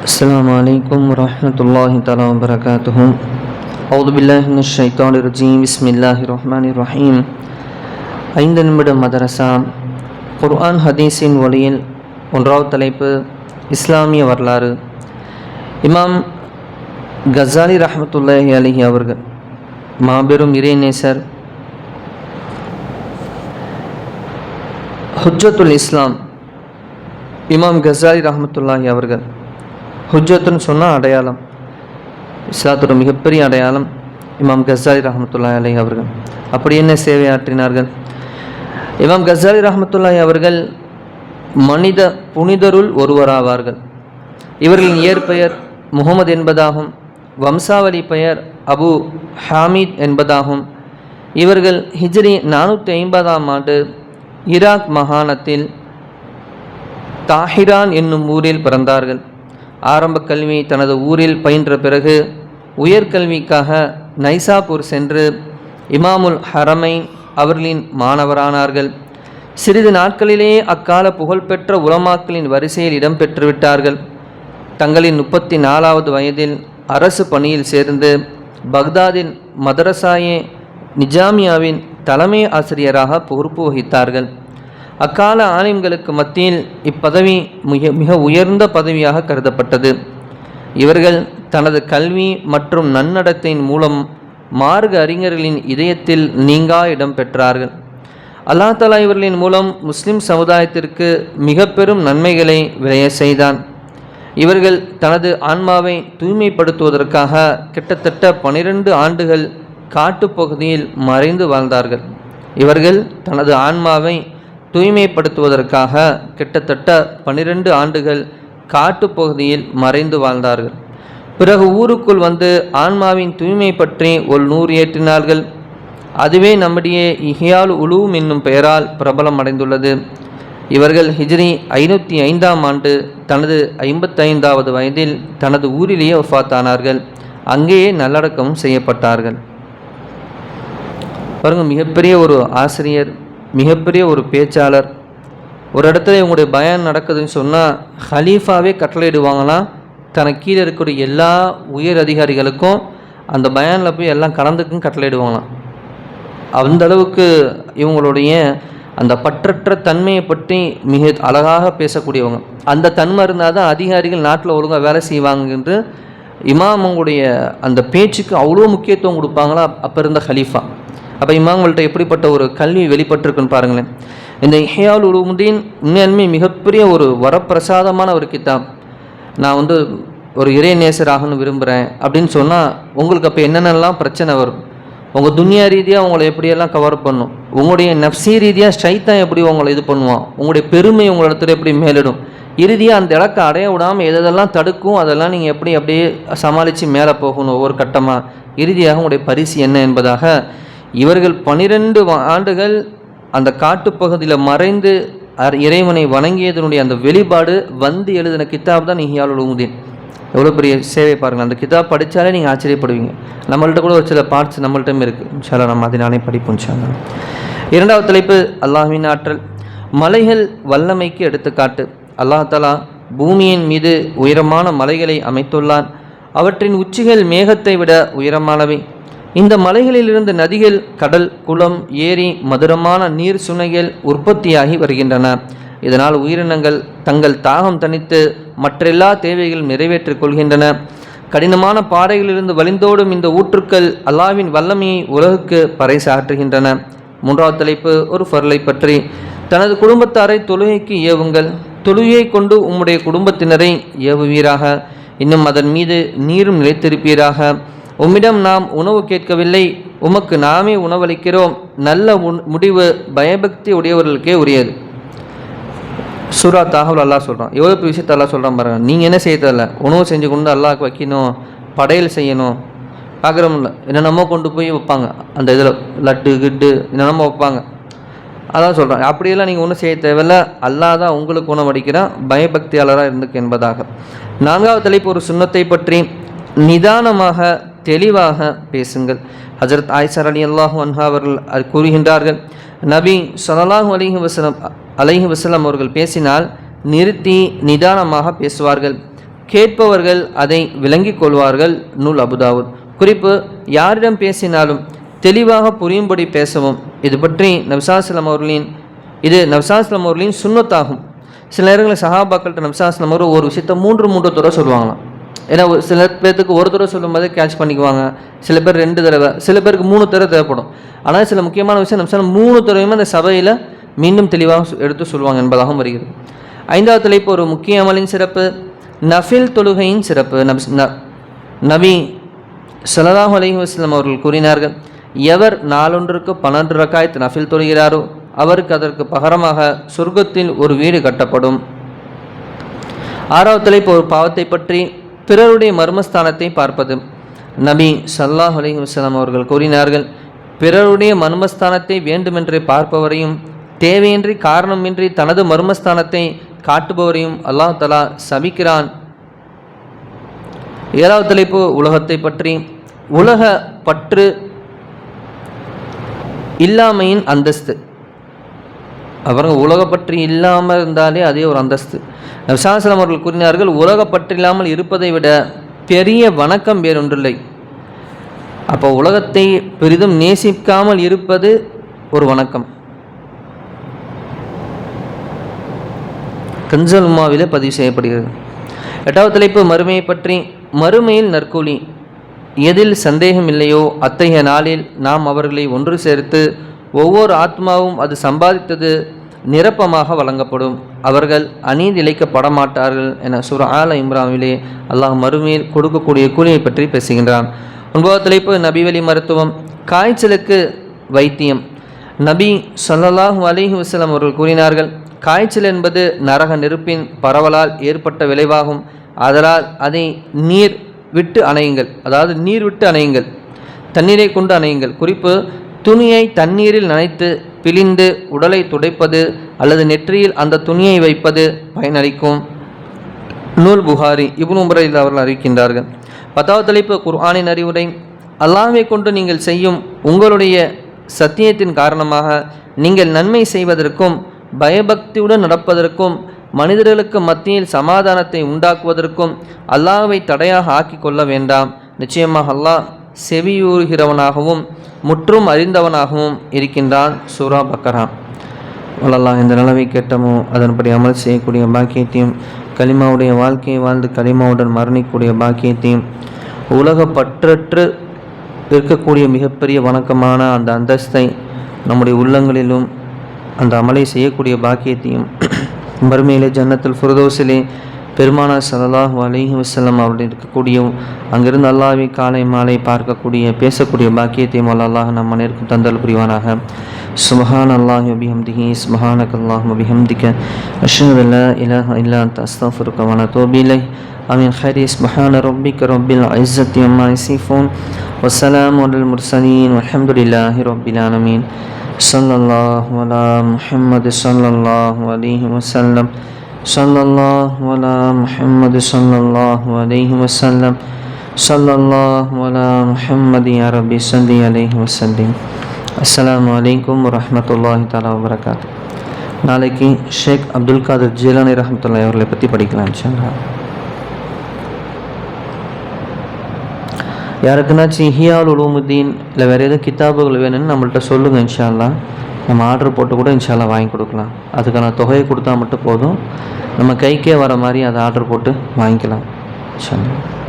السلام عليكم ورحمة الله تعالى وبركاته أعوذ بالله من الشيطان الرجيم بسم الله الرحمن الرحيم ஐந்து நிமிட மதரசா குர்ஆன் ஹதீஸின் ஒளியில் ஒன்றாவது தலைப்பு இஸ்லாமிய வரலாறு இமாம் கசாலி ரஹமத்துல்லாஹி அலிஹி அவர்கள் மாபெரும் இறைநேசர் ஹுஜ்ஜத்துல் இஸ்லாம் இமாம் கசாலி ரஹமத்துல்லாஹி அவர்கள் ஹுஜத்துன்னு சொன்னால் அடையாளம். இஸ்லாத்தோட மிகப்பெரிய அடையாளம் இமாம் கசாலி ரஹமத்துல்லாஹி அலி அவர்கள். அப்படி என்ன சேவை ஆற்றினார்கள்? இமாம் கசாலி ரஹமத்துல்லாய் அவர்கள் மனித புனிதருள் ஒருவராவார்கள். இவர்களின் இயற்பெயர் முகமது என்பதாகும். வம்சாவளி பெயர் அபு ஹாமித் என்பதாகும். இவர்கள் ஹிஜ்ரி நானூற்றி ஐம்பதாம் ஆண்டு ஈராக் மாகாணத்தில் தாஹிரான் என்னும் ஊரில் பிறந்தார்கள். ஆரம்ப கல்வி தனது ஊரில் பயின்ற பிறகு உயர்கல்விக்காக நைசாப்பூர் சென்று இமாமுல் ஹரமை அவர்களின் மாணவரானார்கள். சிறிது நாட்களிலேயே அக்கால புகழ்பெற்ற உலமாக்களின் வரிசையில் இடம்பெற்றுவிட்டார்கள் தங்களின் முப்பத்தி நாலாவது வயதில் அரசு பணியில் சேர்ந்து பக்தாதின் மதரசாயே நிஜாமியாவின் தலைமை ஆசிரியராக பொறுப்பு வகித்தார்கள். அக்கால ஆலிம்களுக்கு மத்தியில் இப்பதவி மிக மிக உயர்ந்த பதவியாக கருதப்பட்டது. இவர்கள் தனது கல்வி மற்றும் நன்னடத்தையின் மூலம் மார்க அறிஞர்களின் இதயத்தில் நீங்கா இடம் பெற்றார்கள். அல்லா தலா இவர்களின் மூலம் முஸ்லிம் சமுதாயத்திற்கு மிக பெரும் நன்மைகளை விளைய செய்தான். இவர்கள் தனது ஆன்மாவை தூய்மைப்படுத்துவதற்காக கிட்டத்தட்ட பனிரெண்டு ஆண்டுகள் காட்டுப்பகுதியில் மறைந்து வாழ்ந்தார்கள். இவர்கள் தனது ஆன்மாவை தூய்மைப்படுத்துவதற்காக கிட்டத்தட்ட பனிரெண்டு ஆண்டுகள் காட்டுப்பகுதியில் மறைந்து வாழ்ந்தார்கள். பிறகு ஊருக்குள் வந்து ஆன்மாவின் தூய்மை பற்றி ஒரு நூறு ஏற்றினார்கள். அதுவே நம்முடைய இஹியால் உலூம் என்னும் பெயரால் பிரபலம் அடைந்துள்ளது. இவர்கள் ஹிஜ்ரி ஐநூற்றி ஐந்தாம் ஆண்டு தனது ஐம்பத்தைந்தாவது வயதில் தனது ஊரிலேயே ஒஃபாத்தானார்கள் அங்கேயே நல்லடக்கமும் செய்யப்பட்டார்கள். பாருங்க மிகப்பெரிய ஒரு ஆசிரியர் மிகப்பெரிய ஒரு பேச்சாளர். ஒரு இடத்துல இவங்களுடைய பயன் நடக்குதுன்னு சொன்னால் ஹலீஃபாவே கட்டளையிடுவாங்களாம் தனக்கு கீழே இருக்கக்கூடிய எல்லா உயர் அதிகாரிகளுக்கும் அந்த பயானில் போய் எல்லாம் கலந்துக்கும் கட்டளையிடுவாங்களாம். அந்த அளவுக்கு இவங்களுடைய அந்த பற்றற்ற தன்மையை பற்றி மிக அழகாக பேசக்கூடியவங்க. அந்த தன்மை இருந்தால் தான் அதிகாரிகள் நாட்டில் ஒழுங்காக வேலை செய்வாங்க என்று இமாமங்களுடைய அந்த பேச்சுக்கு அவ்வளோ முக்கியத்துவம் கொடுப்பாங்களா? அப்போ இருந்த ஹலீஃபா. அப்போ இமாம்கள்ட்ட எப்படிப்பட்ட ஒரு கல்வி வெளிப்பட்டிருக்குன்னு பாருங்களேன். இந்த இஹயால் உலுமுதீன் உண்மையன்மை மிகப்பெரிய ஒரு வரப்பிரசாதமான ஒரு கித்தாப். நான் வந்து ஒரு இறைநேசராகனு விரும்புகிறேன் அப்படின்னு சொன்னால் உங்களுக்கு அப்போ என்னென்னலாம் பிரச்சனை வரும்? உங்கள் துன்யா ரீதியாக உங்களை எப்படியெல்லாம் கவர் பண்ணும்? உங்களுடைய நப்சி ரீதியாக ஸ்ட்ரைத்தான் எப்படி உங்களை இது பண்ணுவான்? உங்களுடைய பெருமை உங்களிடத்துல எப்படி மேலிடும்? இறுதியாக அந்த இலக்கை அடைய விடாமல் எதெல்லாம் தடுக்கும்? அதெல்லாம் நீங்கள் எப்படி அப்படியே சமாளித்து மேலே போகணும் ஒவ்வொரு கட்டமாக இறுதியாக உங்களுடைய பரிசு என்ன என்பதாக இவர்கள் பனிரெண்டு ஆண்டுகள் அந்த காட்டுப்பகுதியில் மறைந்து இறைவனை வணங்கியதனுடைய அந்த வெளிப்பாடு வந்து எழுதின கித்தாப் தான் நீங்கள் உலகுதீன் எவ்வளோ பெரிய சேவை பாருங்கள். அந்த கிதாப் படித்தாலே நீங்கள் ஆச்சரியப்படுவீங்க. நம்மள்ட்ட கூட ஒரு சில பார்ட்ஸ் நம்மள்கிட்டமே இருக்குது சில நம்ம அதை நானே படிப்போம் சாலா இரண்டாவது தலைப்பு அல்லாஹின் ஆற்றல். மலைகள் வல்லமைக்கு எடுத்துக்காட்டு. அல்லாஹாலா பூமியின் மீது உயரமான மலைகளை அமைத்துள்ளான். அவற்றின் உச்சிகள் மேகத்தை விட உயரமானவை. இந்த மலைகளிலிருந்து நதிகள் கடல் குளம் ஏரி மதுரமான நீர் சுனைகள் உற்பத்தியாகி வருகின்றன. இதனால் உயிரினங்கள் தங்கள் தாகம் தனித்து மற்றெல்லா தேவைகள் நிறைவேற்றிக் கொள்கின்றன. கடினமான பாறைகளிலிருந்து வலிந்தோடும் இந்த ஊற்றுக்கள் அல்லாவின் வல்லமையை உலகுக்கு பறைசாற்றுகின்றன. மூன்றாவது தலைப்பு ஒரு பொருளை பற்றி. தனது குடும்பத்தாரை தொழுகைக்கு ஏவுங்கள். தொழுகையை கொண்டு உம்முடைய குடும்பத்தினரை ஏவுவீராக. இன்னும் அதன் மீது நீரும் நிலைத்திருப்பீராக. உம்மிடம் நாம் உணவு கேட்கவில்லை. உமக்கு நாமே உணவளிக்கிறோம். நல்ல முடிவு பயபக்தி உடையவர்களுக்கே உரியது. சூரா தாகவல் அல்லா சொல்கிறான் எவ்வளோ விஷயத்தை அல்லா சொல்கிறான் பாருங்க. நீங்கள் என்ன செய்ய செய்யறதில்ல? உணவு செஞ்சு கொண்டு அல்லாஹ் வைக்கணும். படையல் செய்யணும். பார்க்குறோம்ல என்னென்னமோ கொண்டு போய் வைப்பாங்க. அந்த இதில் லட்டு கிட்டு என்னென்னமோ வைப்பாங்க. அதான் சொல்கிறேன் அப்படியெல்லாம் நீங்கள் ஒன்றும் செய்ய தேவையில்ல. அல்லாஹ் தான் உங்களுக்கு உணவடிக்கிறான் பயபக்தியாளராக இருந்துக்கு என்பதாக. நான்காவது தலைப்பு ஒரு சுண்ணத்தை பற்றி நிதானமாக தெளிவாக பேசுங்கள். ஹஜரத் ஆயிசர் அலி அல்லாஹு அன்ஹா அவர்கள் கூறுகின்றார்கள் நபி சொல்லாஹு அலிஹி வசலம் அலைஹி வசலம் அவர்கள் பேசினால் நிறுத்தி நிதானமாக பேசுவார்கள். கேட்பவர்கள் அதை விளங்கிக் கொள்வார்கள். நூல் அபுதாவுத் குறிப்பு யாரிடம் பேசினாலும் தெளிவாக புரியும்படி பேசவும். இது பற்றி நப்சாஸ்லம் அவர்களின் இது நப்சாஸ்லம் அவர்களின் சுண்ணத்தாகும். சில நேரங்களில் சஹாபாக்கள்கிட்ட நப்சாஸ்லம் அவர் ஒரு விஷயத்தை மூன்று மூன்று தடவை சொல்லுவாங்களாம். ஏன்னா ஒரு சில பேர்த்துக்கு ஒரு தடவை சொல்லும்போது கேட்ச் பண்ணிக்குவாங்க. சில பேர் ரெண்டு தடவை சில பேருக்கு மூணு தடவை தேவைப்படும். ஆனால் சில முக்கியமான விஷயம் நம்ம மூணு தடவையுமே அந்த சபையில் மீண்டும் தெளிவாக எடுத்து சொல்லுவாங்க என்பதாகவும் வருகிறது. ஐந்தாவது தலைப்பு ஒரு முக்கிய அமலின் சிறப்பு. நஃபில் தொழுகையின் சிறப்பு. நப் ந- நபி சலதாஹ் அலைஹி வஸல்லம் அவர்கள் கூறினார்கள் எவர் நாளொன்றுக்கு பன்னெண்டு ரக்காயத்து நஃபில் தொழுகிறாரோ அவருக்கு அதற்கு பகரமாக சொர்க்கத்தில் ஒரு வீடு கட்டப்படும். ஆறாவது தலைப்பு ஒரு பாவத்தை பற்றி. பிறருடைய மர்மஸ்தானத்தை பார்ப்பது. நபி சல்லாஹ் அலி வஸல்லம் அவர்கள் கூறினார்கள் பிறருடைய மர்மஸ்தானத்தை வேண்டுமென்றே பார்ப்பவரையும் தேவையின்றி காரணமின்றி தனது மர்மஸ்தானத்தை காட்டுபவரையும் அல்லாஹ் தலா சபிக்கிறான். ஏழாவது தலைப்பு உலகத்தை பற்றி. உலக பற்று இல்லாமையின் அந்தஸ்து. அப்புறம் உலகப்பற்று இல்லாமல் இருந்தாலே அதே ஒரு அந்தஸ்து. விசாசனம் அவர்கள் கூறினார்கள் உலகப்பற்று இல்லாமல் இருப்பதை விட பெரிய வணக்கம் வேறொன்றில்லை அப்போ உலகத்தை பெரிதும் நேசிக்காமல் இருப்பது ஒரு வணக்கம். கன்சல் உமாவிலே பதிவு செய்யப்படுகிறது. எட்டாவது தலைப்பு மறுமையை பற்றி. மறுமையில் நற்கூலி. எதில் சந்தேகம் இல்லையோ அத்தகைய நாளில் நாம் அவர்களை ஒன்று சேர்த்து ஒவ்வொரு ஆத்மாவும் அது சம்பாதித்தது நிரப்பமாக வழங்கப்படும். அவர்கள் அநீதி இழைக்கப்படமாட்டார்கள் என சுர ஆல இம்ராமிலே அல்லாஹ் மறுமையில் கொடுக்கக்கூடிய கூலியை பற்றி பேசுகின்றான். ஒன்பதாவது தலைப்பு நபிவழி மருத்துவம். காய்ச்சலுக்கு வைத்தியம். நபி சொல்லலாஹு அலிஹி வசலம் அவர்கள் கூறினார்கள் காய்ச்சல் என்பது நரக நெருப்பின் பரவலால் ஏற்பட்ட விளைவாகும். அதனால் அதை நீர் விட்டு அணையுங்கள். அதாவது நீர் விட்டு அணையுங்கள். தண்ணீரை கொண்டு அணையுங்கள். குறிப்பு துணியை தண்ணீரில் நனைத்து பிழிந்து உடலை துடைப்பது அல்லது நெற்றியில் அந்த துணியை வைப்பது பயனளிக்கும். நூல் புகாரி இபுன் உமரில் அவர்கள் அறிவிக்கின்றார்கள். பத்தாவது தலைப்பு குர்ஆனின் அறிவுரை அல்லாமை கொண்டு நீங்கள் செய்யும் உங்களுடைய சத்தியத்தின் காரணமாக நீங்கள் நன்மை செய்வதற்கும் பயபக்தியுடன் நடப்பதற்கும் மனிதர்களுக்கு மத்தியில் சமாதானத்தை உண்டாக்குவதற்கும் அல்லாவை தடையாக ஆக்கி கொள்ள வேண்டாம். நிச்சயமாக அல்லாஹ் செவியூறுகிறவனாகவும் முற்றும் அறிந்தவனாகவும் இருக்கின்றான் சூரா பக்கரா. வல்லல்லாஹ் இந்த நிலவை கேட்டமோ அதன்படி அமல் செய்யக்கூடிய பாக்கியத்தையும் கலிமாவுடைய வாழ்க்கையை வாழ்ந்து கலிமாவுடன் மரணிக்கூடிய பாக்கியத்தையும் உலக பற்றற்று இருக்கக்கூடிய மிகப்பெரிய வணக்கமான அந்த அந்தஸ்தை நம்முடைய உள்ளங்களிலும் அந்த அமலை செய்யக்கூடிய பாக்கியத்தையும் மறுமையிலே ஜன்னத்தில் ஃபுர்தோஸிலே பெருமானா ஸல்லல்லாஹு அலைஹி வஸல்லம் அவருடைய இருக்கக்கூடிய அங்கிருந்து அல்லாஹ்வை காலை மாலை பார்க்கக்கூடிய பேசக்கூடிய பாக்கியத்தையும் வல்ல அல்லாஹ் நம் அனைவருக்கும் தந்தல் புரிவானாக சுபஹான் அல்லாஹ் வபிஹம்திஹி சுபஹானக் அல்லாஹ் வபிஹம்திக அஷ்ஹது அல்லா இலாஹ இல்லா அன்த அஸ்தக்ஃபிருக வ அத்தூபு இலைஹ் ஆமீன் خير سبحان ربك رب العزة عما يصفون والسلام على المرسلين والحمد لله رب العالمين صلى الله على محمد صلى الله عليه وسلم صلى الله على محمد صلى الله عليه وسلم صلى الله على محمد يا ربي صل عليه وسلم அஸ்ஸலாமு அலைக்கும் வரஹ்மத்துல்லாஹி தஆலா வபரகாத்து நாளைக்கு ஷேக் அப்துல் காதர் ஜீலானி ரஹமத்துல்லாஹி அவர்களை பற்றி படிக்கலாம் இன்ஷால்லா யாருக்குனாச்சும் இஹியால் உலூமுத்தீன் இல்லை வேறு எதுவும் கிதாபுகள் வேணும்னு நம்மள்ட்ட சொல்லுங்கள் இன்ஷால்லா நம்ம ஆர்டர் போட்டு கூட இன்ஷால்லாம் வாங்கி கொடுக்கலாம். அதுக்கான தொகையை கொடுத்தா மட்டும் போதும். நம்ம கைக்கே வர மாதிரி அதை ஆர்டர் போட்டு வாங்கிக்கலாம். சொல்லுங்கள்